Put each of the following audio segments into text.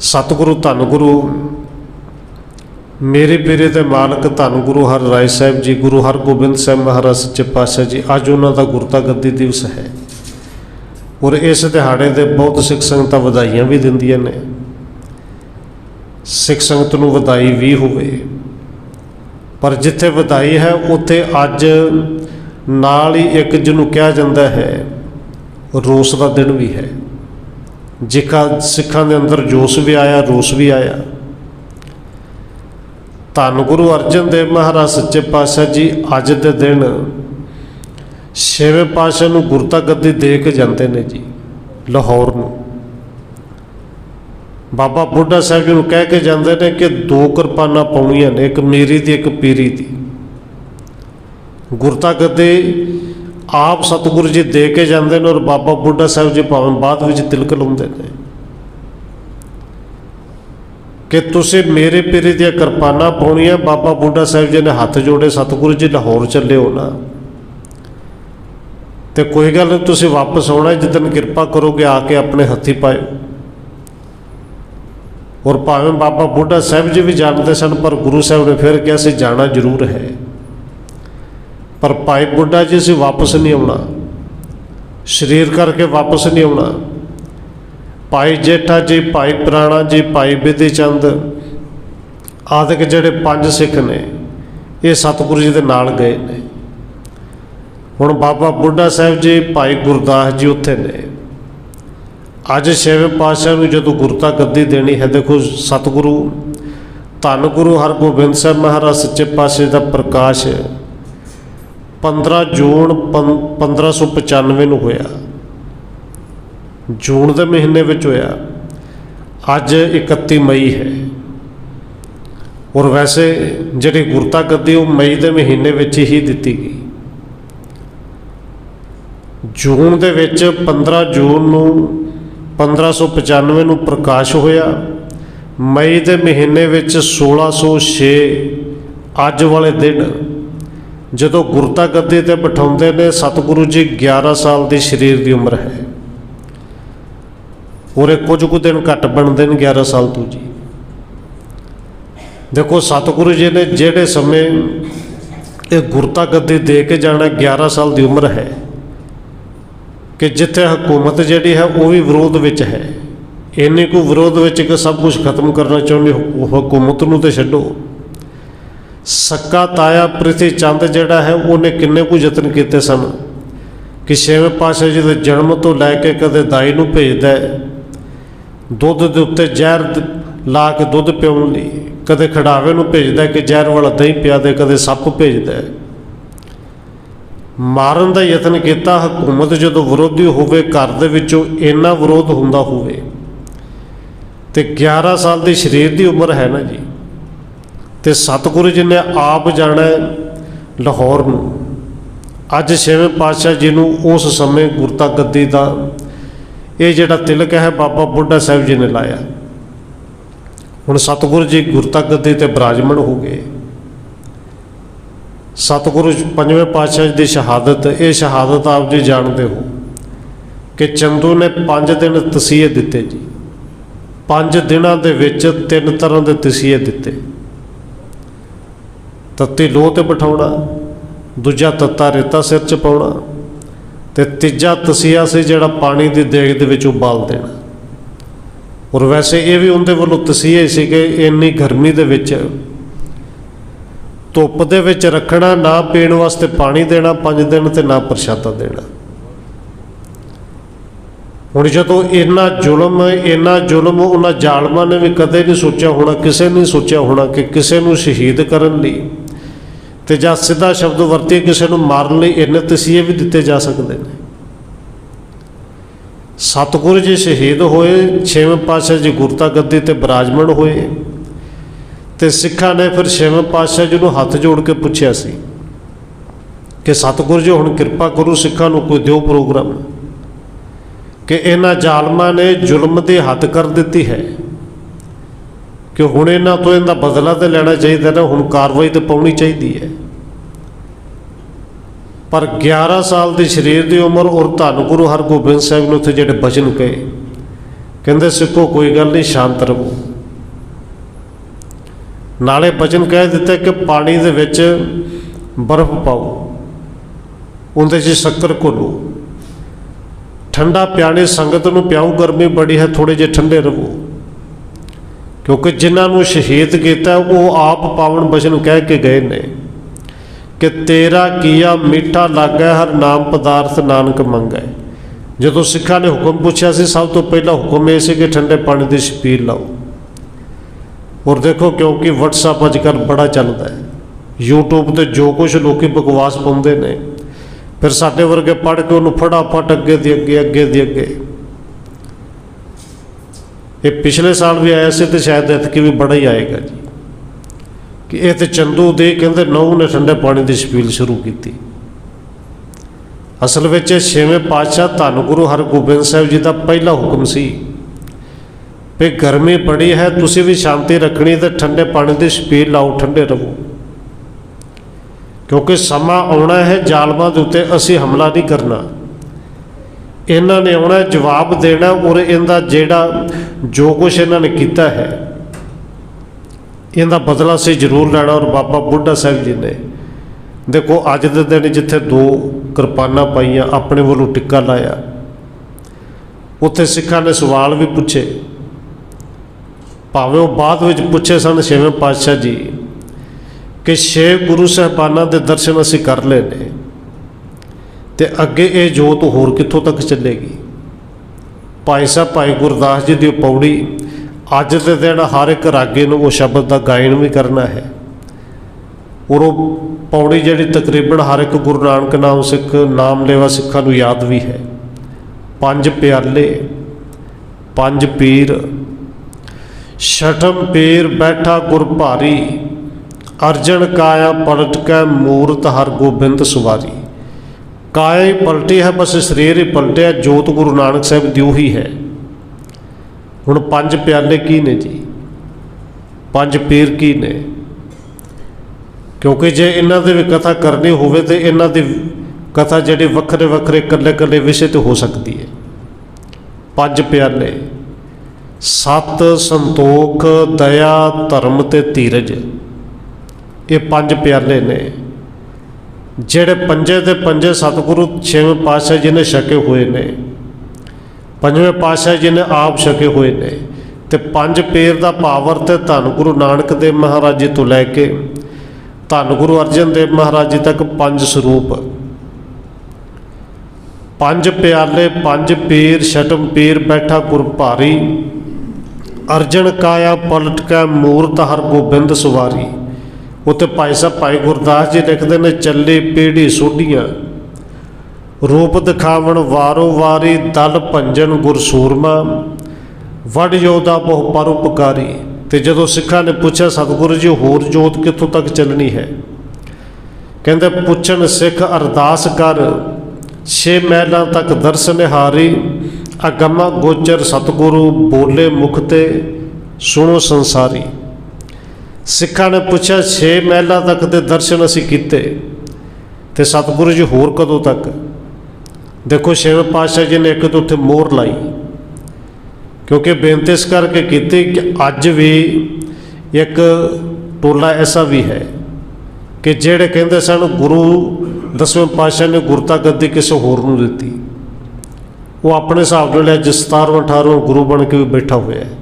ਸਤਿਗੁਰੂ, ਧੰਨ ਗੁਰੂ। ਮੇਰੇ ਪੀਰੇ ਤੇ ਮਾਲਕ, ਧੰਨ ਗੁਰੂ ਹਰ ਰਾਏ ਸਾਹਿਬ ਜੀ, ਗੁਰੂ ਹਰਗੋਬਿੰਦ ਸਾਹਿਬ ਮਹਾਰਾਜ ਸੱਚੇ ਪਾਤਸ਼ਾਹ ਜੀ, ਅੱਜ ਉਹਨਾਂ ਦਾ ਗੁਰਤਾ ਗੱਦੀ ਦਿਵਸ ਹੈ। ਔਰ ਇਸ ਦਿਹਾੜੇ ਦੇ ਬਹੁਤ ਸਿੱਖ ਸੰਗਤਾਂ ਵਧਾਈਆਂ ਵੀ ਦਿੰਦੀਆਂ ਨੇ। ਸਿੱਖ ਸੰਗਤ ਨੂੰ ਵਧਾਈ ਵੀ ਹੋਵੇ। ਪਰ ਜਿੱਥੇ ਵਧਾਈ ਹੈ, ਉੱਥੇ ਅੱਜ ਨਾਲ ਹੀ ਇੱਕ ਜਿਹਨੂੰ ਕਿਹਾ ਜਾਂਦਾ ਹੈ, ਰੋਸ ਦਾ ਦਿਨ ਵੀ ਹੈ। ਜਿਕਾ ਸਿੱਖਾਂ ਦੇ ਅੰਦਰ ਜੋਸ਼ ਵੀ ਆਇਆ, ਰੋਸ ਵੀ ਆਇਆ। ਧੰਨ ਗੁਰੂ ਅਰਜਨ ਦੇਵ ਮਹਾਰਾਜ, ਸੱਚੇ ਪਾਤਸ਼ਾਹ ਜੀ, ਅੱਜ ਦੇ ਦਿਨ ਛੇਵੇਂ ਪਾਤਸ਼ਾਹ ਨੂੰ ਗੁਰਤਾ ਗੱਦੀ ਦੇ ਕੇ ਜਾਂਦੇ ਨੇ ਜੀ, ਲਾਹੌਰ ਨੂੰ। ਬਾਬਾ ਬੁੱਢਾ ਸਾਹਿਬ ਜੀ ਨੂੰ ਕਹਿ ਕੇ ਜਾਂਦੇ ਨੇ ਕਿ ਦੋ ਕਿਰਪਾਨਾਂ ਪਾਉਣੀਆਂ ਨੇ, ਇੱਕ ਮੇਰੀ ਦੀ, ਇੱਕ ਪੀਰੀ ਦੀ। ਗੁਰਤਾ ਗੱਦੀ ਆਪ ਸਤਿਗੁਰੂ ਜੀ ਦੇ ਕੇ ਜਾਂਦੇ ਨੇ ਔਰ ਬਾਬਾ ਬੁੱਢਾ ਸਾਹਿਬ ਜੀ ਭਾਵੇਂ ਬਾਅਦ ਵਿੱਚ ਤਿਲਕ ਲਾਉਂਦੇ ਨੇ। ਕਿ ਤੁਸੀਂ ਮੇਰੇ ਪੀਰੀ ਦੀਆਂ ਕਿਰਪਾਨਾਂ ਪਾਉਣੀਆਂ, ਬਾਬਾ ਬੁੱਢਾ ਸਾਹਿਬ ਜੀ ਨੇ ਹੱਥ ਜੋੜੇ, ਸਤਿਗੁਰੂ ਜੀ ਲਾਹੌਰ ਚੱਲੇ ਹੋ ਨਾ। ਤੇ ਕੋਈ ਗੱਲ ਨਹੀਂ, ਤੁਸੀਂ ਵਾਪਸ ਆਉਣਾ ਜਿੱਦਨ ਕਿਰਪਾ ਕਰੋਗੇ, ਆ ਕੇ ਆਪਣੇ ਹੱਥੀ ਪਾਇਓ। ਔਰ ਭਾਵੇਂ ਬਾਬਾ ਬੁੱਢਾ ਸਾਹਿਬ ਜੀ ਵੀ ਜਾਣਦੇ ਸਨ, ਪਰ ਗੁਰੂ ਸਾਹਿਬ ਨੇ ਫਿਰ ਕਿਹਾ ਸੀ, ਜਾਣਾ ਜ਼ਰੂਰ ਹੈ। ਪਰ ਭਾਈ ਬੁੱਢਾ ਜੀ ਅਸੀਂ ਵਾਪਸ ਨਹੀਂ ਆਉਣਾ। ਸਰੀਰ ਕਰਕੇ ਵਾਪਸ ਨਹੀਂ ਆਉਣਾ। ਭਾਈ ਜੇਠਾ ਜੀ, ਭਾਈ ਪ੍ਰਾਣਾ ਜੀ, ਭਾਈ ਬਿਧੀ ਚੰਦ, ਆਦਿਕ ਜਿਹੜੇ ਪੰਜ ਸਿੱਖ ਨੇ, ਇਹ ਸਤਿਗੁਰੂ ਜੀ ਦੇ ਨਾਲ ਗਏ ਨੇ। ਹੁਣ ਬਾਬਾ ਬੁੱਢਾ ਸਾਹਿਬ ਜੀ, ਭਾਈ ਗੁਰਦਾਸ ਜੀ ਉੱਥੇ ਨੇ। ਅੱਜ ਛੇਵੇਂ ਪਾਤਸ਼ਾਹ ਨੂੰ ਜਦੋਂ ਗੁਰਤਾ ਗੱਦੀ ਦੇਣੀ ਹੈ, ਦੇਖੋ ਸਤਿਗੁਰੂ, ਧੰਨ ਗੁਰੂ ਹਰਗੋਬਿੰਦ ਸਾਹਿਬ ਮਹਾਰਾਜ, ਸੱਚੇ ਪਾਤਸ਼ਾਹ ਦਾ ਪ੍ਰਕਾਸ਼ 15 ਜੂਨ ਪੰ- 1595 ਨੂੰ ਹੋਇਆ। ਜੂਨ ਦੇ ਮਹੀਨੇ ਵਿੱਚ ਹੋਇਆ। ਅੱਜ 31 ਮਈ ਹੈ। ਔਰ ਵੈਸੇ ਜਿਹੜੀ ਗੁਰਤਾ ਗੱਦੀ ਉਹ ਮਈ ਦੇ ਮਹੀਨੇ ਵਿੱਚ ਹੀ ਦਿੱਤੀ ਗਈ। ਜੂਨ ਦੇ ਵਿੱਚ 15 ਜੂਨ ਨੂੰ 1595 ਨੂੰ ਪ੍ਰਕਾਸ਼ ਹੋਇਆ। ਮਈ ਦੇ ਮਹੀਨੇ ਵਿੱਚ 1606 ਅੱਜ ਵਾਲੇ ਦਿਨ ਜਦੋਂ ਗੁਰਤਾ ਗੱਦੀ ਤੇ ਬਿਠਾਉਂਦੇ ਨੇ, ਸਤਿਗੁਰੂ ਜੀ 11 ਸਾਲ ਦੀ ਸਰੀਰ ਦੀ ਉਮਰ ਹੈ। ਔਰ ਇਹ ਕੁਝ ਕੁ ਦਿਨ ਘੱਟ ਬਣਦੇ ਨੇ 11 ਸਾਲ ਤੋਂ ਜੀ। ਦੇਖੋ, ਸਤਿਗੁਰੂ ਜੀ ਨੇ ਜਿਹੜੇ ਸਮੇਂ ਇਹ ਗੁਰਤਾ ਗੱਦੀ ਦੇ ਕੇ ਜਾਣਾ 11 ਸਾਲ ਦੀ ਉਮਰ ਹੈ, ਕਿ ਜਿੱਥੇ ਹਕੂਮਤ ਜਿਹੜੀ ਹੈ ਉਹ ਵੀ ਵਿਰੋਧ ਵਿੱਚ ਹੈ। ਇੰਨੇ ਕੋ ਵਿਰੋਧ ਵਿੱਚ ਕਿ ਸਭ ਕੁਝ ਖਤਮ ਕਰਨਾ ਚਾਹੁੰਦੇ ਹੋ ਹਕੂਮਤ ਨੂੰ ਤੇ ਛੱਡੋ। ਸੱਕਾ ਤਾਇਆ ਪ੍ਰਿਥੀ ਚੰਦ ਜਿਹੜਾ ਹੈ, ਉਹਨੇ ਕਿੰਨੇ ਕੁ ਯਤਨ ਕੀਤੇ ਸਨ? ਕਿ ਛੇਵੇਂ ਪਾਤਸ਼ਾਹ ਜੀ ਦੇ ਜਨਮ ਤੋਂ ਲੈ ਕੇ ਕਦੇ ਦਾਈ ਨੂੰ ਭੇਜਦਾ ਹੈ। ਦੁੱਧ ਦੇ ਉੱਤੇ ਜ਼ਹਿਰ ਲਾ ਕੇ ਦੁੱਧ ਪਿਉਣ ਲਈ ਕਦੇ ਖੜਾਵੇ ਨੂੰ ਭੇਜਦਾ ਕਿ ਜ਼ਹਿਰ ਵਾਲਾ ਦਹੀਂ ਪਿਆ ਦੇ, ਕਦੇ ਸੱਪ ਭੇਜਦਾ ਮਾਰਨ ਦਾ ਯਤਨ ਕੀਤਾ, ਹਕੂਮਤ ਜਦੋਂ ਵਿਰੋਧੀ ਹੋਵੇ, ਘਰ ਦੇ ਵਿੱਚੋਂ ਇੰਨਾ ਵਿਰੋਧ ਹੁੰਦਾ ਹੋਵੇ। ਤੇ 11 ਸਾਲ ਦੀ ਸਰੀਰ ਦੀ ਉਮਰ ਹੈ ਨਾ ਜੀ। ਤੇ ਸਤਿਗੁਰੂ ਜੀ ਨੇ ਆਪ ਜਾਣਾ ਲਾਹੌਰ ਨੂੰ। ਅੱਜ ਛੇਵੇਂ ਪਾਤਸ਼ਾਹ ਜੀ ਨੂੰ ਉਸ ਸਮੇਂ ਗੁਰਤਾ ਗੱਦੀ ਦਾ ਇਹ ਜਿਹੜਾ ਤਿਲਕ ਹੈ ਬਾਬਾ ਬੁੱਢਾ ਸਾਹਿਬ ਜੀ ਨੇ ਲਾਇਆ। ਹੁਣ ਸਤਿਗੁਰੂ ਜੀ ਗੁਰਤਾ ਗੱਦੀ ਤੇ ਬਿਰਾਜਮਾਨ ਹੋ ਗਏ। ਸਤਿਗੁਰੂ ਪੰਜਵੇਂ ਪਾਤਸ਼ਾਹ ਜੀ ਦੀ ਸ਼ਹਾਦਤ, ਇਹ ਸ਼ਹਾਦਤ ਆਪ ਜੀ ਜਾਣਦੇ ਹੋ ਕਿ ਚੰਦੂ ਨੇ 5 ਦਿਨ ਤਸੀਹੇ ਦਿੱਤੇ ਜੀ। 5 ਦਿਨਾਂ ਦੇ ਵਿੱਚ ਤਿੰਨ ਤਰ੍ਹਾਂ ਦੇ ਤਸੀਹੇ ਦਿੱਤੇ। ਤੱਤੀ ਲੋਹ ਤੇ ਬਿਠਾਉਣਾ, ਦੂਜਾ ਤੱਤਾ ਰੇਤਾ ਸਿਰ 'ਚ ਪਾਉਣਾ ਤੇ ਤੀਜਾ ਤਸੀਹਾ ਸੀ ਜਿਹੜਾ ਪਾਣੀ ਦੀ ਦੇਗ ਦੇ ਵਿੱਚ ਉਬਾਲ ਦੇਣਾ। ਔਰ ਵੈਸੇ ਇਹ ਵੀ ਉਹਦੇ ਵੱਲੋਂ ਤਸੀਹੇ ਸੀ ਕਿ ਇੰਨੀ ਗਰਮੀ ਦੇ ਵਿੱਚ ਧੁੱਪ ਦੇ ਵਿੱਚ ਰੱਖਣਾ, ਨਾ ਪੀਣ ਵਾਸਤੇ ਪਾਣੀ ਦੇਣਾ 5 ਦਿਨ ਤੇ ਨਾ ਪ੍ਰਸ਼ਾਦਾ ਦੇਣਾ। ਹੁਣ ਜਦੋਂ ਇੰਨਾ ਜ਼ੁਲਮ ਇੰਨਾ ਜ਼ੁਲਮ ਉਹਨਾਂ ਜ਼ਾਲਮਾਂ ਨੇ ਵੀ ਕਦੇ ਨਹੀਂ ਸੋਚਿਆ ਹੋਣਾ, ਕਿਸੇ ਨੇ ਨਹੀਂ ਸੋਚਿਆ ਹੋਣਾ ਕਿ ਕਿਸੇ ਨੂੰ ਸ਼ਹੀਦ ਕਰਨ ਲਈ ਤੇ ਜਾਂ ਸਿੱਧਾ ਸ਼ਬਦ ਵਰਤੇ ਕਿਸੇ ਨੂੰ ਮਾਰਨ ਲਈ ਇੰਨੇ ਤਸੀਹੇ ਵੀ ਦਿੱਤੇ ਜਾ ਸਕਦੇ ਨੇ। ਸਤਿਗੁਰੂ ਜੀ ਸ਼ਹੀਦ ਹੋਏ, ਛੇਵੇਂ ਪਾਤਸ਼ਾਹ ਜੀ ਗੁਰਤਾ ਗੱਦੀ ਤੇ ਬਿਰਾਜਮਾਨ ਹੋਏ, ਤੇ ਸਿੱਖਾਂ ਨੇ ਫਿਰ ਛੇਵੇਂ ਪਾਤਸ਼ਾਹ ਜੀ ਨੂੰ ਹੱਥ ਜੋੜ ਕੇ ਪੁੱਛਿਆ ਸੀ ਕਿ ਸਤਿਗੁਰੂ ਜੀ, ਹੁਣ ਕਿਰਪਾ ਕਰੋ ਸਿੱਖਾਂ ਨੂੰ ਕੋਈ ਦਿਓ ਪ੍ਰੋਗਰਾਮ। ਕਿ ਇਹਨਾਂ ਜ਼ਾਲਮਾਂ ਨੇ ਜ਼ੁਲਮ ਦੀ ਹੱਦ ਕਰ ਦਿੱਤੀ ਹੈ। ਕਿ ਹੁਣ ਇਹਨਾਂ ਤੋਂ ਇਹਦਾ ਬਦਲਾ ਤੇ ਲੈਣਾ ਚਾਹੀਦਾ ਨਾ, ਹੁਣ ਕਾਰਵਾਈ ਤੇ ਪਾਉਣੀ ਚਾਹੀਦੀ ਹੈ। ਪਰ 11 ਸਾਲ ਦੀ ਸਰੀਰ ਦੀ ਉਮਰ ਔਰ ਧੰਨ ਗੁਰੂ ਹਰਗੋਬਿੰਦ ਸਾਹਿਬ ਨੇ ਉੱਥੇ ਜਿਹੜੇ ਬਚਨ ਕਹੇ ਕਹਿੰਦੇ ਸਿੱਖੋ ਕੋਈ ਗੱਲ ਨਹੀਂ, ਸ਼ਾਂਤ ਰਹੋ। ਨਾਲੇ ਬਚਨ ਕਹਿ ਦਿੱਤਾ ਕਿ ਪਾਣੀ ਦੇ ਵਿੱਚ ਬਰਫ਼ ਪਾਓ, ਉਹਦੇ 'ਚ ਸ਼ੱਕਰ ਘੋਲੋ। ਠੰਡਾ ਪਿਆਣੇ ਸੰਗਤ ਨੂੰ ਪਿਆਉ ਗਰਮੀ ਬੜੀ ਹੈ ਥੋੜੇ ਜਿਹੇ ਠੰਡੇ ਰਹੋ। ਕਿਉਂਕਿ ਜਿਨ੍ਹਾਂ ਨੂੰ ਸ਼ਹੀਦ ਕੀਤਾ, ਉਹ ਆਪ ਪਾਵਨ ਬਚਨ ਕਹਿ ਕੇ ਗਏ ਨੇ ਕਿ ਤੇਰਾ ਕੀਆ ਮਿੱਠਾ ਲੱਗਾ, ਹਰ ਨਾਮ ਪਦਾਰਥ ਨਾਨਕ ਮੰਗੈ। ਜਦੋਂ ਸਿੱਖਾਂ ਨੇ ਹੁਕਮ ਪੁੱਛਿਆ ਸੀ, ਸਭ ਤੋਂ ਪਹਿਲਾਂ ਹੁਕਮ ਇਹ ਸੀ ਕਿ ਠੰਡੇ ਪਾਣੀ ਦੀ ਛਪੀਲ ਲਾਓ। ਔਰ ਦੇਖੋ ਕਿਉਂਕਿ WhatsApp ਅੱਜ ਕੱਲ੍ਹ ਬੜਾ ਚੱਲਦਾ ਹੈ। YouTube ਤੇ ਜੋ ਕੁਝ ਲੋਕੀ ਬਕਵਾਸ ਪਾਉਂਦੇ ਨੇ, ਫਿਰ ਸਾਡੇ ਵਰਗੇ ਪੜ੍ਹ ਕੇ ਉਹਨੂੰ ਫਟਾਫਟ ਅੱਗੇ ਦੀ ਅੱਗੇ ਅੱਗੇ ਦੀ ਅੱਗੇ ਇਹ ਪਿਛਲੇ ਸਾਲ ਵੀ ਆਇਆ ਸੀ ਤੇ ਸ਼ਾਇਦ ਐਤਕੀ ਵੀ ਬੜਾ ਹੀ ਆਏਗਾ ਜੀ। ਕਿ ਇਹ ਤੇ ਚੰਦੂ ਦੇ ਕਹਿੰਦੇ ਨੌ ਨੇ ਠੰਡੇ ਪਾਣੀ ਦੀ ਛਪੀਲ ਸ਼ੁਰੂ ਕੀਤੀ। ਅਸਲ ਵਿੱਚ ਇਹ ਛੇਵੇਂ ਪਾਤਸ਼ਾਹ ਧੰਨ ਗੁਰੂ ਹਰਗੋਬਿੰਦ ਸਾਹਿਬ ਜੀ ਦਾ ਪਹਿਲਾ ਹੁਕਮ ਸੀ ਵੀ ਗਰਮੀ ਬੜੀ ਹੈ, ਤੁਸੀਂ ਵੀ ਸ਼ਾਂਤੀ ਰੱਖਣੀ ਤੇ ਠੰਡੇ ਪਾਣੀ ਦੀ ਛਪੀਲ ਲਾਓ, ਠੰਡੇ ਰਹੋ। ਕਿਉਂਕਿ ਸਮਾਂ ਆਉਣਾ ਹੈ, ਜ਼ਾਲਮਾਂ ਦੇ ਉੱਤੇ ਅਸੀਂ ਹਮਲਾ ਨਹੀਂ ਕਰਨਾ। ਇਹਨਾਂ ਨੇ ਆਉਣਾ, ਜਵਾਬ ਦੇਣਾ ਔਰ ਇਹਦਾ ਜਿਹੜਾ ਜੋ ਕੁਝ ਇਹਨਾਂ ਨੇ ਕੀਤਾ ਹੈ, ਇਹਦਾ ਬਦਲਾ ਸੀ ਜ਼ਰੂਰ ਲੈਣਾ ਔਰ ਬਾਬਾ ਬੁੱਢਾ ਸਾਹਿਬ ਜੀ ਨੇ। ਦੇਖੋ, ਅੱਜ ਦੇ ਦਿਨ ਜਿੱਥੇ ਦੋ ਕਿਰਪਾਨਾਂ ਪਾਈਆਂ, ਆਪਣੇ ਵੱਲੋਂ ਟਿੱਕਾ ਲਾਇਆ, ਉੱਥੇ ਸਿੱਖਾਂ ਨੇ ਸਵਾਲ ਵੀ ਪੁੱਛੇ। ਭਾਵੇਂ ਉਹ ਬਾਅਦ ਵਿੱਚ ਪੁੱਛੇ ਸਨ, ਛੇਵੇਂ ਪਾਤਸ਼ਾਹ ਜੀ, ਕਿ ਛੇ ਗੁਰੂ ਸਾਹਿਬਾਨਾਂ ਦੇ ਦਰਸ਼ਨ ਅਸੀਂ ਕਰ ਲਏ ਨੇ। ਤੇ ਅੱਗੇ ਇਹ ਜੋਤ ਹੋਰ ਕਿੱਥੋਂ ਤੱਕ ਚੱਲੇਗੀ? ਭਾਈ ਸਾਹਿਬ, ਭਾਈ ਗੁਰਦਾਸ ਜੀ ਦੀ ਪੌੜੀ ਅੱਜ ਦੇ ਦਿਨ ਹਰ ਇੱਕ ਰਾਗੇ ਨੂੰ ਉਹ ਸ਼ਬਦ ਦਾ ਗਾਇਨ ਵੀ ਕਰਨਾ ਹੈ। ਔਰ ਉਹ ਪੌੜੀ ਜਿਹੜੀ ਤਕਰੀਬਨ ਹਰ ਇੱਕ ਗੁਰੂ ਨਾਨਕ ਨਾਮ ਸਿੱਖ, ਨਾਮ ਲੇਵਾ ਸਿੱਖਾਂ ਨੂੰ ਯਾਦ ਵੀ ਹੈ। ਪੰਜ ਪਿਆਲੇ, ਪੰਜ ਪੀਰ, ਛਠਮ ਪੀਰ ਬੈਠਾ ਗੁਰ ਭਾਰੀ, ਅਰਜਨ ਕਾਇਆ ਪਲਟਕੈ ਮੂਰਤ ਹਰ ਗੋਬਿੰਦ ਸੁਵਾਰੀ। ਕਾਇਆ ਹੀ ਪਲਟੀ ਹੈ, ਬਸ ਸਰੀਰ ਹੀ ਪਲਟਿਆ, ਜੋਤ ਗੁਰੂ ਨਾਨਕ ਸਾਹਿਬ ਦੀ ਉਹੀ ਹੈ। ਹੁਣ ਪੰਜ ਪਿਆਲੇ ਕੀ ਨੇ ਜੀ? ਪੰਜ ਪੀਰ ਕੀ ਨੇ? ਕਿਉਂਕਿ ਜੇ ਇਹਨਾਂ ਦੀ ਵੀ ਕਥਾ ਕਰਨੀ ਹੋਵੇ ਤੇ ਇਹਨਾਂ ਦੀ ਕਥਾ ਜਿਹੜੀ ਵੱਖਰੇ ਵੱਖਰੇ, ਇਕੱਲੇ ਇਕੱਲੇ ਵਿਸ਼ੇ ਤੇ ਹੋ ਸਕਦੀ ਹੈ। ਪੰਜ ਪਿਆਲੇ। ਸਤ ਸੰਤੋਖ ਦਇਆ ਧਰਮ ਤੇ ਧੀਰਜ। ਇਹ ਪੰਜ ਪਿਆਲੇ ਨੇ। ਜਿਹੜੇ ਪੰਜੇ ਦੇ ਪੰਜੇ ਸਤਿਗੁਰੂ ਛੇਵੇਂ ਪਾਤਸ਼ਾਹ ਜੀ ਨੇ ਛਕੇ ਹੋਏ ਨੇ, ਪੰਜਵੇਂ ਪਾਤਸ਼ਾਹ ਜੀ ਨੇ ਆਪ ਛਕੇ ਹੋਏ ਨੇ ਤੇ ਪੰਜ ਪੀਰ ਦਾ ਪਾਵਰ ਤੇ ਧੰਨ ਗੁਰੂ ਨਾਨਕ ਦੇਵ ਮਹਾਰਾਜ ਜੀ ਤੋਂ ਲੈ ਕੇ ਧੰਨ ਗੁਰੂ ਅਰਜਨ ਦੇਵ ਮਹਾਰਾਜ ਜੀ ਤੱਕ ਪੰਜ ਸਰੂਪ। ਪੰਜ ਪਿਆਲੇ, ਪੰਜ ਪੀਰ, ਛਟਮ ਪੀਰ, ਬੈਠਾ ਗੁਰ ਭਾਰੀ, ਅਰਜਨ ਕਾਇਆ, ਪਲਟ ਕੇ ਮੂਰਤ ਹਰ ਗੋਬਿੰਦ ਸਵਾਰੀ। ਉੱਥੇ ਭਾਈ ਸਾਹਿਬ, ਭਾਈ ਗੁਰਦਾਸ ਜੀ ਲਿਖਦੇ ਨੇ, ਚੱਲੇ ਪੀੜੀ ਸੋਢੀਆਂ। ਰੂਪ ਦਿਖਾਵਣ ਵਾਰੋ ਵਾਰੀ ਦਲ ਭੰਜਨ ਗੁਰਸੂਰਮਾ। ਸੂਰਮਾ ਯੋਧਾ ਬਹੁ ਪਰਉਪਕਾਰੀ ਤੇ ਜਦੋਂ ਸਿੱਖਾਂ ਨੇ ਪੁੱਛਿਆ, ਸਤਿਗੁਰੂ ਜੀ, ਹੋਰ ਜੋਤ ਕਿੱਥੋਂ ਤੱਕ ਚੱਲਣੀ ਹੈ? ਕਹਿੰਦੇ, ਪੁੱਛਣ ਸਿੱਖ ਅਰਦਾਸ ਕਰ। ਛੇ ਮਹਿਲਾਂ ਤੱਕ ਦਰਸ਼ਨ ਹਾਰੀ ਅਗਮਾ ਗੋਚਰ ਸਤਿਗੁਰੂ ਬੋਲੇ ਮੁਖ ਤੇ। ਸੁਣੋ ਸੰਸਾਰੀ। ਸਿੱਖਾਂ ਨੇ ਪੁੱਛਿਆ, ਛੇ ਮਹਿਲਾਂ ਤੱਕ ਦੇ ਦਰਸ਼ਨ ਅਸੀਂ ਕੀਤੇ ਤੇ ਸਤਿਗੁਰੂ ਜੀ ਹੋਰ ਕਦੋਂ ਤੱਕ? ਦੇਖੋ, ਛੇਵੇਂ ਪਾਤਸ਼ਾਹ ਜੀ ਨੇ ਇੱਕ ਤੋਂ ਉੱਥੇ ਮੋਹਰ ਲਾਈ, ਕਿਉਂਕਿ ਬੇਨਤੀ ਇਸ ਕਰਕੇ ਕੀਤੀ ਕਿ ਅੱਜ ਵੀ ਇੱਕ ਟੋਲਾ ਐਸਾ ਵੀ ਹੈ ਕਿ ਜਿਹੜੇ ਕਹਿੰਦੇ ਸਨ, ਗੁਰੂ ਦਸਵੇਂ ਪਾਤਸ਼ਾਹ ਨੇ ਗੁਰਤਾ ਗੱਦੀ ਕਿਸੇ ਹੋਰ ਨੂੰ ਦਿੱਤੀ। ਉਹ ਆਪਣੇ ਹਿਸਾਬ ਨਾਲ ਅੱਜ 17ਵਾਂ 18ਵਾਂ ਗੁਰੂ ਬਣ ਕੇ ਵੀ ਬੈਠਾ ਹੋਇਆ ਹੈ।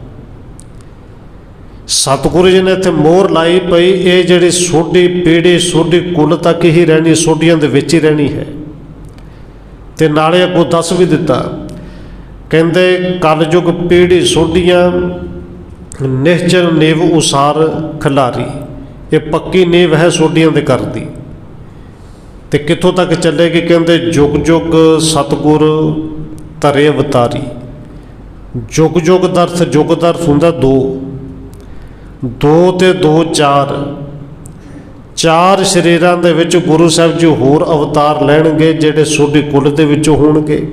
ਸਤਿਗੁਰੂ ਜੀ ਨੇ ਇੱਥੇ ਮੋਹਰ ਲਾਈ ਪਈ, ਇਹ ਜਿਹੜੀ ਸੋਢੀ ਪੀੜੀ, ਸੋਢੀ ਕੁੱਲ ਤੱਕ ਹੀ ਰਹਿਣੀ, ਸੋਢੀਆਂ ਦੇ ਵਿੱਚ ਹੀ ਰਹਿਣੀ ਹੈ। ਤੇ ਨਾਲੇ ਅੱਗੋਂ ਦੱਸ ਵੀ ਦਿੱਤਾ, ਕਹਿੰਦੇ ਕਲਯੁਗ ਪੀੜੀ ਸੋਢੀਆਂ ਨਿਹਚਲ ਨੇਵ ਉਸਾਰ ਖਲਾਰੀ, ਇਹ ਪੱਕੀ ਨੀਵ ਹੈ ਸੋਢੀਆਂ ਦੇ ਕਰਦੀ ਤੇ ਕਿੱਥੋਂ ਤੱਕ ਚੱਲੇਗੀ? ਕਹਿੰਦੇ ਜੁਗ ਜੁਗ ਸਤਗੁਰ ਧਰੇ ਅਵਤਾਰੀ। ਜੁਗ ਜੁਗ ਦਰਥ ਜੁਗ ਦਰਥ ਹੁੰਦਾ ਦੋ। ਦੋ ਤੇ ਦੋ ਚਾਰ। ਚਾਰ ਸ਼ਰੀਰਾਂ ਦੇ ਵਿੱਚ ਗੁਰੂ ਸਾਹਿਬ ਜੀ ਹੋਰ ਅਵਤਾਰ ਲੈਣਗੇ ਜਿਹੜੇ ਸੋਢੀ ਕੁੱਲ ਦੇ ਵਿੱਚੋਂ ਹੋਣਗੇ।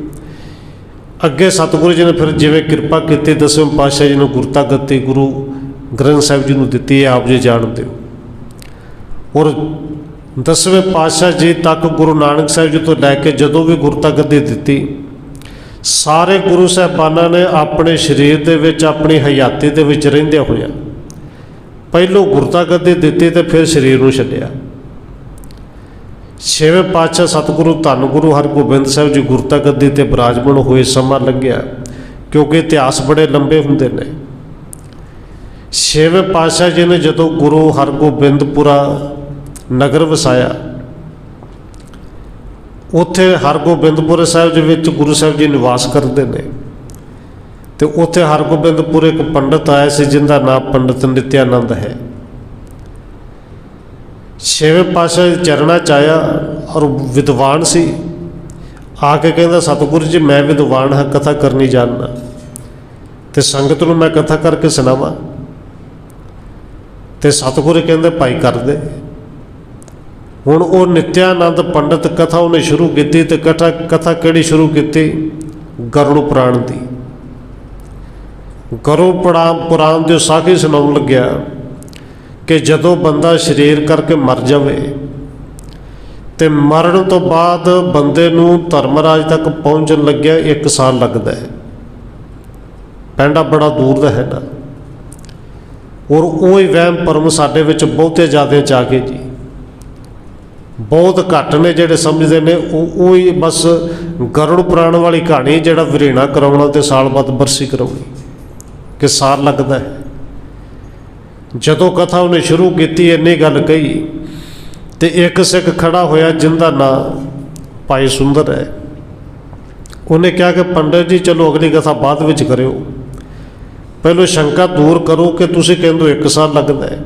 ਅੱਗੇ ਸਤਿਗੁਰੂ ਜੀ ਨੇ ਫਿਰ ਜਿਵੇਂ ਕਿਰਪਾ ਕੀਤੀ, ਦਸਵੇਂ ਪਾਤਸ਼ਾਹ ਜੀ ਨੂੰ ਗੁਰਤਾ ਗੱਤੀ ਗੁਰੂ ਗ੍ਰੰਥ ਸਾਹਿਬ ਜੀ ਨੂੰ ਦਿੱਤੀ ਹੈ ਆਪ ਜੀ ਜਾਣਦੇ ਹੋ। ਔਰ ਦਸਵੇਂ ਪਾਤਸ਼ਾਹ ਜੀ ਤੱਕ ਗੁਰੂ ਨਾਨਕ ਸਾਹਿਬ ਜੀ ਤੋਂ ਲੈ ਕੇ ਜਦੋਂ ਵੀ ਗੁਰਤਾ ਗੱਦੀ ਦਿੱਤੀ, ਸਾਰੇ ਗੁਰੂ ਸਾਹਿਬਾਨਾਂ ਨੇ ਆਪਣੇ ਸਰੀਰ ਦੇ ਵਿੱਚ, ਆਪਣੀ ਹਯਾਤੀ ਦੇ ਵਿੱਚ ਰਹਿੰਦੇ ਹੋਇਆ ਪਹਿਲੋਂ ਗੁਰਤਾ ਗੱਦੀ ਦਿੱਤੀ ਤੇ ਫਿਰ ਸਰੀਰ ਨੂੰ ਛੱਡਿਆ। ਛੇਵੇਂ ਪਾਤਸ਼ਾਹ ਸਤਿਗੁਰੂ ਧੰਨ ਗੁਰੂ ਹਰਗੋਬਿੰਦ ਸਾਹਿਬ ਜੀ ਗੁਰਤਾ ਗੱਦੀ ਤੇ ਬਿਰਾਜਮਾਨ ਹੋਏ ਸਮਾਂ ਲੱਗਿਆ ਕਿਉਂਕਿ ਇਤਿਹਾਸ ਬੜੇ ਲੰਬੇ ਹੁੰਦੇ ਨੇ। ਛੇਵੇਂ ਪਾਤਸ਼ਾਹ ਜੀ ਨੇ ਜਦੋਂ ਗੁਰੂ ਹਰਗੋਬਿੰਦਪੁਰਾ ਨਗਰ ਵਸਾਇਆ, ਉੱਥੇ ਹਰਗੋਬਿੰਦਪੁਰ ਸਾਹਿਬ ਦੇ ਵਿੱਚ ਗੁਰੂ ਸਾਹਿਬ ਜੀ ਨਿਵਾਸ ਕਰਦੇ ਨੇ। ਤੇ ਉੱਥੇ ਹਰਗੋਬਿੰਦਪੁਰ ਇੱਕ ਪੰਡਤ ਆਇਆ ਸੀ ਜਿੰਦਾ ਨਾਮ ਪੰਡਤ ਨਿਤਿਆਨੰਦ ਹੈ। ਛੇਵੇਂ ਪਾਤਸ਼ਾਹ ਦੇ ਚਰਨਾਂ ਚ ਆਇਆ ਔਰ ਵਿਦਵਾਨ ਸੀ। ਆ ਕੇ ਕਹਿੰਦਾ, ਸਤਿਗੁਰੂ ਜੀ, ਮੈਂ ਵਿਦਵਾਨ ਹਾਂ, ਕਥਾ ਕਰਨੀ ਜਾਣਨਾ ਤੇ ਸੰਗਤ ਨੂੰ ਮੈਂ ਕਥਾ ਕਰਕੇ ਸੁਣਾਵਾਂ। ਤੇ ਸਤਿਗੁਰੂ ਕਹਿੰਦੇ, ਭਾਈ, ਕਰ ਦੇ। ਹੁਣ ਉਹ ਨਿਤਿਆਨੰਦ ਪੰਡਤ ਕਥਾ ਉਹਨੇ ਸ਼ੁਰੂ ਕੀਤੀ ਤੇ ਕਥਾ ਕਥਾ ਕਿਹੜੀ ਸ਼ੁਰੂ ਕੀਤੀ? ਗਰੁੜ ਪੁਰਾਣ ਦੀ। ਗਰੁੜ ਪੁਰਾਣ ਪੁਰਾਣ ਦੀ ਸਾਖੀ ਸੁਣਾਉਣ ਲੱਗਿਆ ਕਿ ਜਦੋਂ ਬੰਦਾ ਸਰੀਰ ਕਰਕੇ ਮਰ ਜਾਵੇ ਤੇ ਮਰਨ ਤੋਂ ਬਾਅਦ ਬੰਦੇ ਨੂੰ ਧਰਮਰਾਜ ਤੱਕ ਪਹੁੰਚਣ ਲੱਗਿਆ 1 ਸਾਲ ਲੱਗਦਾ ਹੈ। ਪੈਂਡਾ ਬੜਾ ਦੂਰ ਦਾ ਹੈ ਨਾ। ਔਰ ਉਹ ਹੀ ਵਹਿਮ ਭਰਮ ਸਾਡੇ ਵਿੱਚ ਬਹੁਤੇ ਜ਼ਿਆਦਾ ਚ ਆ ਗਏ ਜੀ। ਬਹੁਤ ਘੱਟ ਨੇ ਜਿਹੜੇ ਸਮਝਦੇ ਨੇ, ਉਹ ਉਹ ਹੀ ਬਸ ਗਰੁੜ ਪੁਰਾਣ ਵਾਲੀ ਕਹਾਣੀ ਜਿਹੜਾ ਵਿਰੇਣਾ ਕਰਾਉਣਾ ਤੇ ਸਾਲ ਬਾਅਦ ਬਰਸੀ ਕਰਾਉਣੀ। ਕਿ ਸਾਲ ਲੱਗਦਾ ਹੈ। ਜਦੋਂ ਕਥਾ ਉਹਨੇ ਸ਼ੁਰੂ ਕੀਤੀ, ਇੰਨੀ ਗੱਲ ਕਹੀ ਤੇ ਇੱਕ ਸਿੱਖ ਖੜਾ ਹੋਇਆ ਜਿੰਦਾ ਨਾਂ ਭਾਈ ਸੁੰਦਰ ਹੈ। ਉਹਨੇ ਕਿਹਾ ਕਿ ਪੰਡਤ ਜੀ, ਚਲੋ ਅਗਲੀ ਕਥਾ ਬਾਅਦ ਵਿੱਚ ਕਰਿਓ। ਪਹਿਲਾਂ ਸ਼ੰਕਾ ਦੂਰ ਕਰੋ ਕਿ ਤੁਸੀਂ ਕਹਿੰਦੇ ਇੱਕ ਸਾਲ ਲੱਗਦਾ ਹੈ।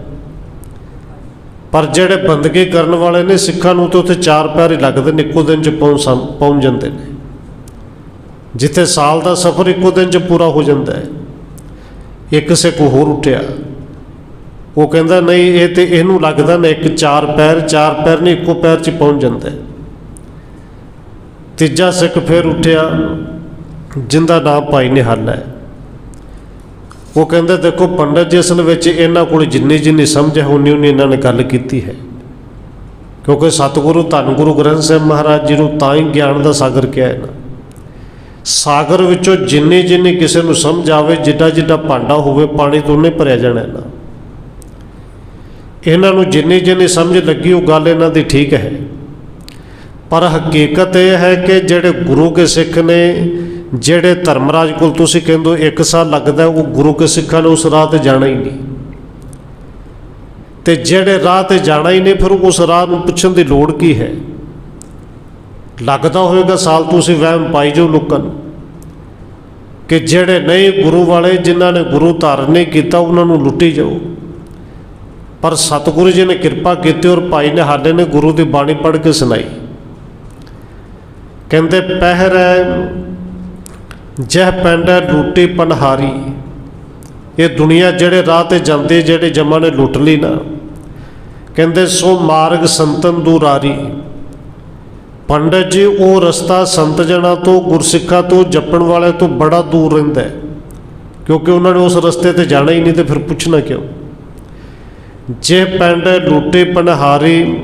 ਪਰ ਜਿਹੜੇ ਬੰਦਗੀ ਕਰਨ ਵਾਲੇ ਨੇ, ਸਿੱਖਾਂ ਨੂੰ ਤੇ ਉੱਥੇ ਚਾਰ ਪੈਰ ਹੀ ਲੱਗਦੇ ਨੇ, ਇੱਕੋ ਦਿਨ ਚ ਪਹੁੰਚ ਸਮ- ਪਹੁੰਚ ਜਾਂਦੇ ਨੇ। ਜਿੱਥੇ ਸਾਲ ਦਾ ਸਫ਼ਰ ਇੱਕੋ ਦਿਨ ਚ ਪੂਰਾ ਹੋ ਜਾਂਦਾ ਹੈ। ਇੱਕ ਸਿੱਖ ਹੋਰ ਉੱਠਿਆ। ਉਹ ਕਹਿੰਦਾ, ਨਹੀਂ, ਇਹ ਤੇ ਇਹਨੂੰ ਲੱਗਦਾ ਨਾ, ਇੱਕ ਚਾਰ ਪੈਰ ਚਾਰ ਪੈਰ ਨਹੀਂ, ਇੱਕੋ ਪੈਰ 'ਚ ਪਹੁੰਚ ਜਾਂਦਾ ਤੀਜਾ ਸਿੱਖ ਫਿਰ ਉੱਠਿਆ, ਜਿੰਦਾ ਨਾਮ ਭਾਈ ਨਿਹਾਲ ਹੈ। ਉਹ ਕਹਿੰਦਾ, ਦੇਖੋ, ਪੰਡਤ ਜੀ, ਅਸਲ ਵਿੱਚ ਇਹਨਾਂ ਕੋਲ ਜਿੰਨੀ ਜਿੰਨੀ ਸਮਝ ਹੈ, ਉਨੀ ਉਨੀ ਇਹਨਾਂ ਨੇ ਗੱਲ ਕੀਤੀ ਹੈ। ਕਿਉਂਕਿ ਸਤਿਗੁਰੂ ਧੰਨ ਗੁਰੂ ਗ੍ਰੰਥ ਸਾਹਿਬ ਮਹਾਰਾਜ ਜੀ ਨੂੰ ਤਾਂ ਹੀ ਗਿਆਨ ਦਾ ਸਾਗਰ ਕਿਹਾ ਹੈ ਨਾ ਸਾਗਰ ਵਿੱਚੋਂ ਜਿੰਨੀ ਜਿੰਨੀ ਕਿਸੇ ਨੂੰ ਸਮਝ ਆਵੇ, ਜਿੱਡਾ ਜਿੱਡਾ ਭਾਂਡਾ ਹੋਵੇ, ਪਾਣੀ ਤੋਂ ਉਹਨੇ ਭਰਿਆ ਜਾਣਾ ਹੈ ਨਾ ਇਹਨਾਂ ਨੂੰ ਜਿੰਨੀ ਜਿੰਨੀ ਸਮਝ ਲੱਗੀ, ਉਹ ਗੱਲ ਇਹਨਾਂ ਦੀ ਠੀਕ ਹੈ। ਪਰ ਹਕੀਕਤ ਇਹ ਹੈ ਕਿ ਜਿਹੜੇ ਗੁਰੂ ਕੇ ਸਿੱਖ ਨੇ, ਜਿਹੜੇ ਧਰਮਰਾਜ ਕੋਲ ਤੁਸੀਂ ਕਹਿੰਦੇ ਹੋ, ਇੱਕ ਸਾਲ ਲੱਗਦਾ, ਉਹ ਗੁਰੂ ਕੇ ਸਿੱਖਾਂ ਨੇ ਉਸ ਰਾਹ ਤੇ ਜਾਣਾ ਹੀ ਨਹੀਂ। ਤੇ ਜਿਹੜੇ ਰਾਹ ਤੇ ਜਾਣਾ ਹੀ ਨਹੀਂ, ਫਿਰ ਉਸ ਰਾਹ ਨੂੰ ਪੁੱਛਣ ਦੀ ਲੋੜ ਕੀ ਹੈ? ਲੱਗਦਾ ਹੋਵੇਗਾ ਸਾਲ ਤੁਸੀਂ ਵਹਿਮ ਪਾਈ ਜੋ ਲੋਕਾਂ ਨੂੰ ਕਿ ਜਿਹੜੇ ਨਹੀਂ ਗੁਰੂ ਵਾਲੇ, ਜਿਨ੍ਹਾਂ ਨੇ ਗੁਰੂ ਧਾਰਨ ਨਹੀਂ ਕੀਤਾ, ਉਹਨਾਂ ਨੂੰ ਲੁੱਟੀ ਜਾਓ। ਪਰ ਸਤਿਗੁਰੂ ਜੀ ਨੇ ਕਿਰਪਾ ਕੀਤੀ ਔਰ ਭਾਈ ਨੇ ਹਾਲੇ ਨੇ ਗੁਰੂ ਦੀ ਬਾਣੀ ਪੜ੍ਹ ਕੇ ਸੁਣਾਈ। ਕਹਿੰਦੇ, ਪਹਿਰੈ ਜਹ ਪੈਂਡਾ ਲੂਟੀ ਪਨਹਾਰੀ। ਇਹ ਦੁਨੀਆ ਜਿਹੜੇ ਰਾਹ ਤੇ ਜਾਂਦੇ ਜਿਹੜੇ ਜਮਾਂ ਨੇ ਲੁੱਟ ਲਈ ਨਾ। ਕਹਿੰਦੇ, ਸੋ ਮਾਰਗ ਸੰਤਨ ਦੂਰਾਰੀ। ਪੰਡਤ ਜੀ, ਉਹ ਰਸਤਾ ਸੰਤ ਜਨਾਂ ਤੋਂ, ਗੁਰਸਿੱਖਾਂ ਤੋਂ, ਜਪਣ ਵਾਲੇ ਤੋਂ ਬੜਾ ਦੂਰ ਰਹਿੰਦਾ ਹੈ। ਕਿਉਂਕਿ ਉਹਨਾਂ ਨੇ ਉਸ ਰਸਤੇ ਤੇ ਜਾਣਾ ਹੀ ਨਹੀਂ ਤੇ ਫਿਰ ਪੁੱਛਣਾ ਕਿਉਂ? ਜੇ ਪਿੰਡ ਲੂਟੇ ਪਨਹਾਰੀ,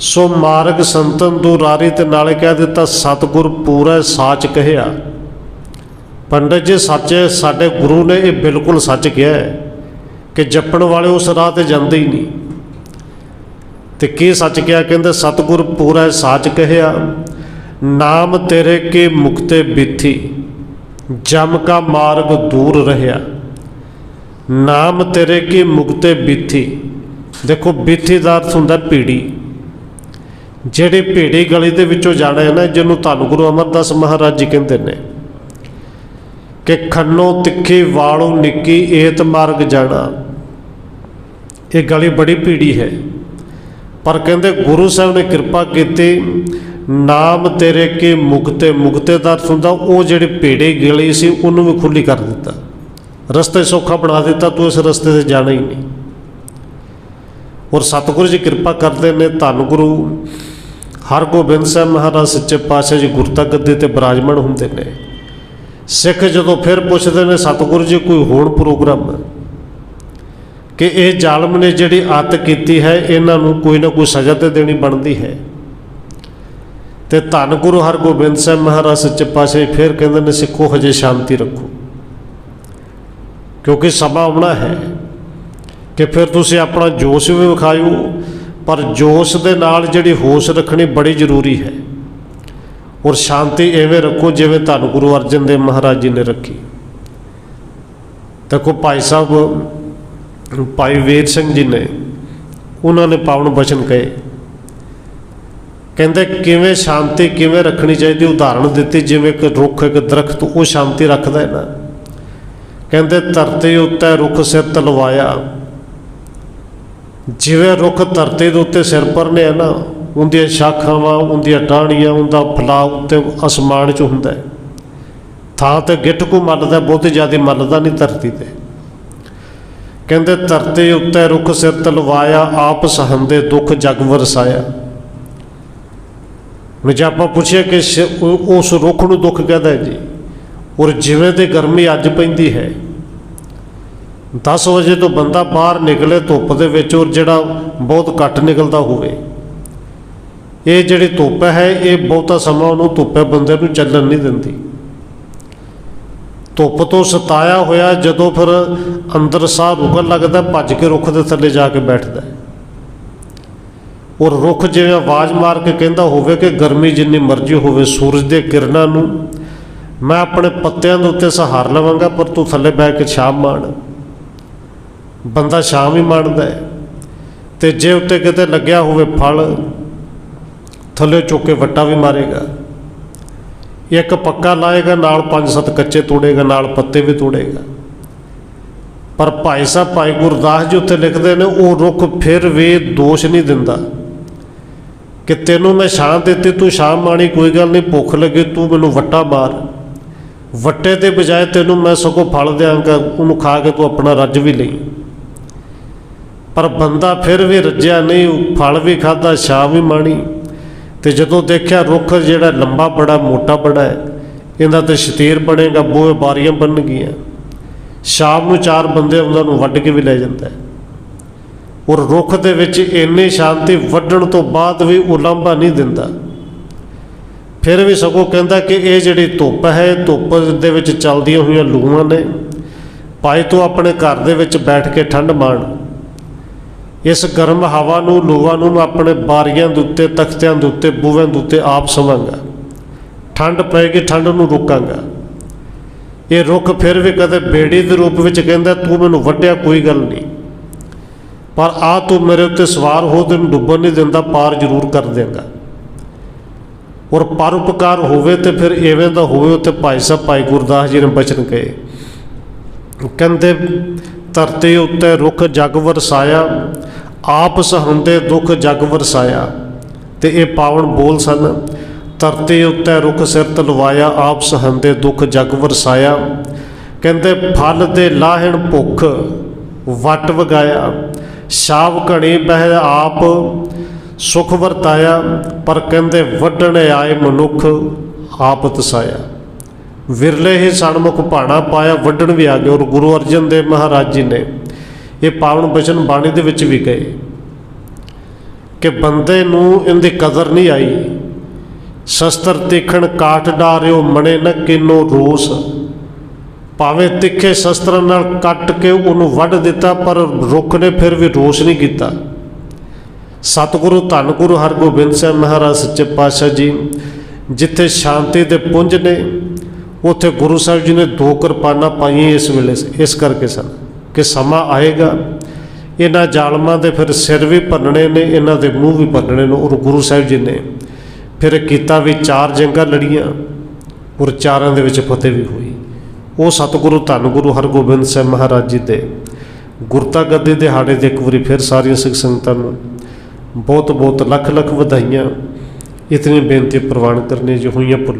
ਸੋ ਮਾਰਗ ਸੰਤਨ ਦੂਰਾਰੀ ਤੇ ਨਾਲੇ ਕਹਿ ਦਿੱਤਾ, ਸਤਿਗੁਰ ਪੂਰਾ ਸਾਚ ਕਹਿਆ। ਪੰਡਤ ਜੀ, ਸੱਚੇ ਸਾਡੇ ਗੁਰੂ ਨੇ ਇਹ ਬਿਲਕੁਲ ਸੱਚ ਕਿਹਾ ਹੈ ਕਿ ਜਪਣ ਵਾਲੇ ਉਸ ਰਾਹ ਤੇ ਜਾਂਦੇ ਹੀ ਨਹੀਂ। ਤੇ ਕੀ ਸੱਚ ਕਿਹਾ? ਕਹਿੰਦੇ, ਸਤਿਗੁਰ ਪੂਰਾ ਸਾਚ ਕਹਿਆ, ਨਾਮ ਤੇਰੇ ਕੇ ਮੁਕਤੇ ਬਿਥੀ ਜਮ ਕਾ ਮਾਰਗ ਦੂਰ ਰਹਿਆ। ਨਾਮ ਤੇਰੇ ਕੀ ਮੁਕਤੇ ਬਿਥੀ ਦੇਖੋ ਬਿਥੀ ਦਾ ਅਰਥ ਹੁੰਦਾ ਪੀੜੀ ਜਿਹੜੇ ਭੀੜੀ ਗਲੀ ਦੇ ਵਿੱਚੋਂ ਜਾਣਾ ਹੈ ਨਾ, ਜਿਹਨੂੰ ਧੰਨ ਗੁਰੂ ਅਮਰਦਾਸ ਮਹਾਰਾਜ ਜੀ ਕਹਿੰਦੇ ਨੇ, ਕਿ ਖੰਨੋ ਤਿੱਖੀ, ਵਾਲੋਂ ਨਿੱਕੀ, ਏਤ ਮਾਰਗ ਜਾਣਾ। ਇਹ ਗਲੀ ਬੜੀ ਭੀੜੀ ਹੈ। ਪਰ ਕਹਿੰਦੇ ਗੁਰੂ ਸਾਹਿਬ ਨੇ ਕਿਰਪਾ ਕੀਤੀ, ਨਾਮ ਤੇਰੇ ਕੇ ਮੁਕਤੇ ਮੁਕਤੇ ਦਾ ਅਰਥ ਹੁੰਦਾ ਉਹ ਜਿਹੜੀ ਭੀੜੀ ਗਲੀ ਸੀ ਉਹਨੂੰ ਵੀ ਖੁੱਲੀ ਕਰ ਦਿੱਤਾ। ਰਸਤੇ ਸੌਖਾ ਬਣਾ ਦਿੱਤਾ, ਤੂੰ ਇਸ ਰਸਤੇ ਤੇ ਜਾਣਾ ਹੀ ਨਹੀਂ। ਔਰ ਸਤਿਗੁਰੂ ਜੀ ਕਿਰਪਾ ਕਰਦੇ ਨੇ, ਧੰਨ ਗੁਰੂ ਹਰਗੋਬਿੰਦ ਸਾਹਿਬ ਮਹਾਰਾਜ ਸੱਚੇ ਪਾਤਸ਼ਾਹ ਜੀ ਗੁਰਤਾ ਗੱਦੀ ਤੇ ਬਿਰਾਜਮਾਨ ਹੁੰਦੇ ਨੇ। ਸਿੱਖ ਜਦੋਂ ਫਿਰ ਪੁੱਛਦੇ ਨੇ, ਸਤਿਗੁਰੂ ਜੀ ਕੋਈ ਹੋਰ ਪ੍ਰੋਗਰਾਮ? ਕਿ ਇਹ ਜ਼ਾਲਮ ਨੇ ਜਿਹੜੀ ਅੱਤ ਕੀਤੀ ਹੈ, ਇਹਨਾਂ ਨੂੰ ਕੋਈ ਨਾ ਕੋਈ ਸਜ਼ਾ ਤੇ ਦੇਣੀ ਬਣਦੀ ਹੈ। ਤੇ ਧੰਨ ਗੁਰੂ ਹਰਗੋਬਿੰਦ ਸਾਹਿਬ ਮਹਾਰਾਜ ਸੱਚੇ ਪਾਤਸ਼ਾਹ ਫਿਰ ਕਹਿੰਦੇ ਨੇ, ਸਿੱਖੋ ਹਜੇ ਸ਼ਾਂਤੀ ਰੱਖੋ। ਕਿਉਂਕਿ ਸਮਾਂ ਆਉਣਾ ਹੈ ਕਿ ਫਿਰ ਤੁਸੀਂ ਆਪਣਾ ਜੋਸ਼ ਵੀ ਵਿਖਾਇਓ, ਪਰ ਜੋਸ਼ ਦੇ ਨਾਲ ਜਿਹੜੀ ਹੋਸ਼ ਰੱਖਣੀ ਬੜੀ ਜ਼ਰੂਰੀ ਹੈ। ਔਰ ਸ਼ਾਂਤੀ ਐਵੇਂ ਰੱਖੋ ਜਿਵੇਂ ਧੰਨ ਗੁਰੂ ਅਰਜਨ ਦੇਵ ਮਹਾਰਾਜ ਜੀ ਨੇ ਰੱਖੀ। ਦੇਖੋ ਭਾਈ ਸਾਹਿਬ ਭਾਈ ਵੀਰ ਸਿੰਘ ਜੀ ਨੇ ਉਹਨਾਂ ਨੇ ਪਾਵਨ ਬਚਨ ਕਹੇ। ਕਹਿੰਦੇ, ਕਿਵੇਂ ਸ਼ਾਂਤੀ ਕਿਵੇਂ ਰੱਖਣੀ ਚਾਹੀਦੀ? ਉਦਾਹਰਣ ਦਿੱਤੀ, ਜਿਵੇਂ ਇੱਕ ਰੁੱਖ, ਇੱਕ ਦਰਖਤ, ਉਹ ਸ਼ਾਂਤੀ ਰੱਖਦਾ ਹੈ ਨਾ। ਕਹਿੰਦੇ, ਧਰਤੀ ਉੱਤੇ ਰੁੱਖ ਸਿਰ ਤਲਵਾਇਆ ਜਿਵੇਂ ਰੁੱਖ ਧਰਤੀ ਦੇ ਉੱਤੇ ਸਿਰ ਪਰਨੇ ਆ ਨਾ, ਉਹਦੀਆਂ ਸ਼ਾਖਾਵਾਂ, ਉਹਦੀਆਂ ਟਾਹਣੀਆਂ, ਉਹਦਾ ਫਲਾ ਉੱਤੇ ਅਸਮਾਨ 'ਚ ਹੁੰਦਾ ਹੈ। ਥਾਂ ਤੇ ਗਿੱਠ ਕੋ ਮੱਲਦਾ, ਬਹੁਤੀ ਜ਼ਿਆਦਾ ਮੱਲਦਾ ਨਹੀਂ ਧਰਤੀ ਤੇ। ਕਹਿੰਦੇ ਧਰਤੀ ਉੱਤੇ ਰੁੱਖ ਸਿਰ ਤਲਵਾਇਆ ਆਪ ਸਹੰਦੇ ਦੁੱਖ ਜਗ ਵਰਸਾਇਆ। ਹੁਣ ਜੇ ਆਪਾਂ ਪੁੱਛਿਆ ਕਿ ਸ਼- ਉਸ ਰੁੱਖ ਨੂੰ ਦੁੱਖ ਕਹਦਾ ਜੀ? ਔਰ ਜਿਵੇਂ ਤੇ ਗਰਮੀ ਅੱਜ ਪੈਂਦੀ ਹੈ 10 ਵਜੇ ਤੋਂ ਬੰਦਾ ਬਾਹਰ ਨਿਕਲੇ ਧੁੱਪ ਦੇ ਵਿੱਚ ਔਰ ਜਿਹੜਾ ਬਹੁਤ ਘੱਟ ਨਿਕਲਦਾ ਹੋਵੇ। ਇਹ ਜਿਹੜੀ ਧੁੱਪ ਹੈ, ਇਹ ਬਹੁਤਾ ਸਮਾਂ ਉਹਨੂੰ ਧੁੱਪੇ ਬੰਦੇ ਨੂੰ ਚੱਲਣ ਨਹੀਂ ਦਿੰਦੀ। ਧੁੱਪ ਤੋਂ ਸਤਾਇਆ ਹੋਇਆ ਜਦੋਂ ਫਿਰ ਅੰਦਰ ਸਾਹ ਰੁਕਣ ਲੱਗਦਾ, ਭੱਜ ਕੇ ਰੁੱਖ ਦੇ ਥੱਲੇ ਜਾ ਕੇ ਬੈਠਦਾ ਔਰ ਰੁੱਖ ਜਿਵੇਂ ਆਵਾਜ਼ ਮਾਰ ਕੇ ਕਹਿੰਦਾ ਹੋਵੇ ਕਿ ਗਰਮੀ ਜਿੰਨੀ ਮਰਜ਼ੀ ਹੋਵੇ, ਸੂਰਜ ਦੇ ਕਿਰਨਾਂ ਨੂੰ ਮੈਂ ਆਪਣੇ ਪੱਤਿਆਂ ਦੇ ਉੱਤੇ ਸਹਾਰ ਲਵਾਂਗਾ, ਪਰ ਤੂੰ ਥੱਲੇ ਬਹਿ ਕੇ ਛਾਂ ਮਾਣ ਬੰਦਾ ਛਾਂ ਵੀ ਮਾਣਦਾ ਹੈ ਤੇ ਜੇ ਉੱਤੇ ਕਿਤੇ ਲੱਗਿਆ ਹੋਵੇ ਫਲ, ਥੱਲੇ ਚੁੱਕ ਕੇ ਵੱਟਾ ਵੀ ਮਾਰੇਗਾ। ਇੱਕ ਪੱਕਾ ਲਾਏਗਾ, ਨਾਲ ਪੰਜ ਸੱਤ ਕੱਚੇ ਤੋੜੇਗਾ, ਨਾਲ ਪੱਤੇ ਵੀ ਤੋੜੇਗਾ। ਪਰ ਭਾਈ ਸਾਹਿਬ, ਭਾਈ ਗੁਰਦਾਸ ਜੀ ਉੱਥੇ ਲਿਖਦੇ ਨੇ, ਉਹ ਰੁੱਖ ਫਿਰ ਵੀ ਦੋਸ਼ ਨਹੀਂ ਦਿੰਦਾ। ਕਿ ਤੈਨੂੰ ਮੈਂ ਛਾਂ ਦਿੱਤੀ, ਤੂੰ ਛਾਂ ਮਾਣੀ ਕੋਈ ਗੱਲ ਨਹੀਂ, ਭੁੱਖ ਲੱਗੀ, ਤੂੰ ਮੈਨੂੰ ਵੱਟਾ ਮਾਰ। ਵੱਟੇ ਦੇ ਬਜਾਏ ਤੈਨੂੰ ਮੈਂ ਸਗੋਂ ਫਲ ਦਿਆਂਗਾ, ਉਹਨੂੰ ਖਾ ਕੇ ਤੂੰ ਆਪਣਾ ਰੱਜ ਵੀ ਲਈ। ਪਰ ਬੰਦਾ ਫਿਰ ਵੀ ਰੱਜਿਆ ਨਹੀਂ, ਫਲ ਵੀ ਖਾਦਾ ਛਾਂ ਵੀ ਮਾਣੀ ਤੇ ਜਦੋਂ ਦੇਖਿਆ ਰੁੱਖ ਜਿਹੜਾ ਲੰਬਾ ਬੜਾ, ਮੋਟਾ ਬੜਾ ਹੈ, ਇਹਦਾ ਤੇ ਸ਼ਤੀਰ ਬਣੇਗਾ, ਬੂਹੇ ਬਾਰੀਆਂ ਬਣਨਗੀਆਂ। ਸ਼ਾਮ ਨੂੰ ਚਾਰ ਬੰਦੇ ਉਹਨਾਂ ਨੂੰ ਵੱਢ ਕੇ ਵੀ ਲੈ ਜਾਂਦਾ ਔਰ ਰੁੱਖ ਦੇ ਵਿੱਚ ਇੰਨੀ ਸ਼ਾਂਤੀ ਵੱਢਣ ਤੋਂ ਬਾਅਦ ਵੀ ਉਹ ਲਾਂਭਾ ਨਹੀਂ ਦਿੰਦਾ। ਫਿਰ ਵੀ ਸਗੋਂ ਕਹਿੰਦਾ ਕਿ ਇਹ ਜਿਹੜੀ ਧੁੱਪ ਹੈ, ਇਹ ਧੁੱਪ ਦੇ ਵਿੱਚ ਚੱਲਦੀਆਂ ਹੋਈਆਂ ਲੂਆਂ ਨੇ, ਭਾਈ ਤੂੰ ਆਪਣੇ ਘਰ ਦੇ ਵਿੱਚ ਬੈਠ ਕੇ ਠੰਡ ਮਾਣ ਇਸ ਗਰਮ ਹਵਾ ਨੂੰ ਲੂਆਂ ਨੂੰ ਮੈਂ ਆਪਣੇ ਬਾਰੀਆਂ ਦੇ ਉੱਤੇ, ਤਖਤਿਆਂ ਦੇ ਉੱਤੇ ਬੂਵਿਆਂ ਦੇ ਉੱਤੇ ਆਪ ਸਵਾਂਗਾ ਠੰਡ ਪਏਗੀ, ਠੰਡ ਨੂੰ ਰੋਕਾਂਗਾ। ਇਹ ਰੁੱਖ ਫਿਰ ਵੀ ਕਦੇ ਬੇੜੀ ਦੇ ਰੂਪ ਵਿੱਚ ਕਹਿੰਦਾ, ਤੂੰ ਮੈਨੂੰ ਵੱਢਿਆ, ਕੋਈ ਗੱਲ ਨਹੀਂ। ਪਰ ਆ ਤੂੰ ਮੇਰੇ ਉੱਤੇ ਸਵਾਰ ਹੋ, ਤੈਨੂੰ ਡੁੱਬਣ ਨਹੀਂ ਦਿੰਦਾ, ਪਾਰ ਜ਼ਰੂਰ ਕਰ ਦੇਂਗਾ ਔਰ ਪਰਉਪਕਾਰ ਹੋਵੇ ਤੇ ਫਿਰ ਐਵੇਂ ਦਾ ਹੋਵੇ ਉੱਤੇ ਭਾਈ ਸਾਹਿਬ, ਭਾਈ ਗੁਰਦਾਸ ਜੀ ਨੇ ਬਚਨ ਕਹੇ। ਕਹਿੰਦੇ, ਧਰਤੀ ਉੱਤੇ ਰੁੱਖ ਜਗ ਵਰਸਾਇਆ ਆਪ ਸਹੁੰਦੇ ਦੁੱਖ ਜਗ ਵਰਸਾਇਆ, ਤੇ ਇਹ ਪਾਵਨ ਬੋਲ ਸਨ, ਧਰਤੀ ਉੱਤੇ ਰੁੱਖ ਸਿਰ ਤਲਵਾਇਆ, ਆਪ ਸਹੁੰਦੇ ਦੁੱਖ ਜਗ ਵਰਸਾਇਆ। ਕਹਿੰਦੇ, ਫਲ ਦੇ ਲਾਹਣ ਭੁੱਖ ਵਟ ਵਗਾਇਆ ਸ਼ਾਵ ਘਣੀ ਬਹਿ ਆਪ ਸੁਖ ਵਰਤਾਇਆ, ਪਰ ਕਹਿੰਦੇ, ਵੱਢਣ ਆਏ ਮਨੁੱਖ ਆਪ ਤਸਾਇਆ। ਵਿਰਲੇ ਹੀ ਸਨਮੁਖ ਭਾਣਾ ਪਾਇਆ, ਵੱਢਣ ਵੀ ਆ ਗਏ, ਔਰ ਗੁਰੂ ਅਰਜਨ ਦੇਵ ਮਹਾਰਾਜ ਜੀ ਨੇ ਇਹ ਪਾਵਨ ਬਚਨ ਬਾਣੀ ਦੇ ਵਿੱਚ ਵੀ ਗਏ ਕਿ ਬੰਦੇ ਨੂੰ ਇਹਦੀ ਕਦਰ ਨਹੀਂ ਆਈ। ਸ਼ਸਤਰ ਤੀਖਣ ਕਾਠ ਡਾਰਿਓ ਮਣੇ ਨ ਕਿਨੋ ਰੋਸ। ਭਾਵੇਂ ਤਿੱਖੇ ਸ਼ਸਤਰਾਂ ਨਾਲ ਕੱਟ ਕੇ ਉਹਨੂੰ ਵੱਢ ਦਿੱਤਾ, ਪਰ ਰੁੱਖ ਨੇ ਫਿਰ ਵੀ ਰੋਸ ਨਹੀਂ ਕੀਤਾ। ਸਤਿਗੁਰੂ ਧੰਨ ਗੁਰੂ ਹਰਗੋਬਿੰਦ ਸਾਹਿਬ ਮਹਾਰਾਜ, ਸੱਚੇ ਪਾਤਸ਼ਾਹ ਜੀ, ਜਿੱਥੇ ਸ਼ਾਂਤੀ ਦੇ ਪੁੰਜ ਨੇ, ਉੱਥੇ ਗੁਰੂ ਸਾਹਿਬ ਜੀ ਨੇ ਦੋ ਕਿਰਪਾਨਾਂ ਪਾਈਆਂ ਇਸ ਵੇਲੇ, ਇਸ ਕਰਕੇ ਸਨ। ਕਿ ਸਮਾਂ ਆਏਗਾ। ਇਹਨਾਂ ਜ਼ਾਲਮਾਂ ਦੇ ਫਿਰ ਸਿਰ ਵੀ ਭੰਨਣੇ ਨੇ, ਇਹਨਾਂ ਦੇ ਮੂੰਹ ਵੀ ਭੰਨਣੇ ਨੇ ਔਰ ਗੁਰੂ ਸਾਹਿਬ ਜੀ ਨੇ। ਫਿਰ ਕੀਤਾ ਵੀ ਚਾਰ ਜੰਗਾਂ ਲੜੀਆਂ, ਔਰ ਚਾਰਾਂ ਦੇ ਵਿੱਚ ਫਤਿਹ ਵੀ ਹੋਈ। ਉਹ ਸਤਿਗੁਰੂ ਧੰਨ ਗੁਰੂ ਹਰਗੋਬਿੰਦ ਸਾਹਿਬ ਮਹਾਰਾਜ ਜੀ ਦੇ ਗੁਰਤਾ ਗੱਦੇ ਦਿਹਾੜੇ 'ਤੇ ਇੱਕ ਵਾਰੀ ਫਿਰ ਸਾਰੀਆਂ ਸਿੱਖ ਸੰਗਤਾਂ ਨੂੰ ਬਹੁਤ ਬਹੁਤ ਲੱਖ ਲੱਖ ਵਧਾਈਆਂ। ਇਤਨੀ ਬੇਨਤੀ ਪ੍ਰਵਾਨ ਕਰਨੇ ਜੋ, ਹੋਈਆਂ ਭੁੱਲ।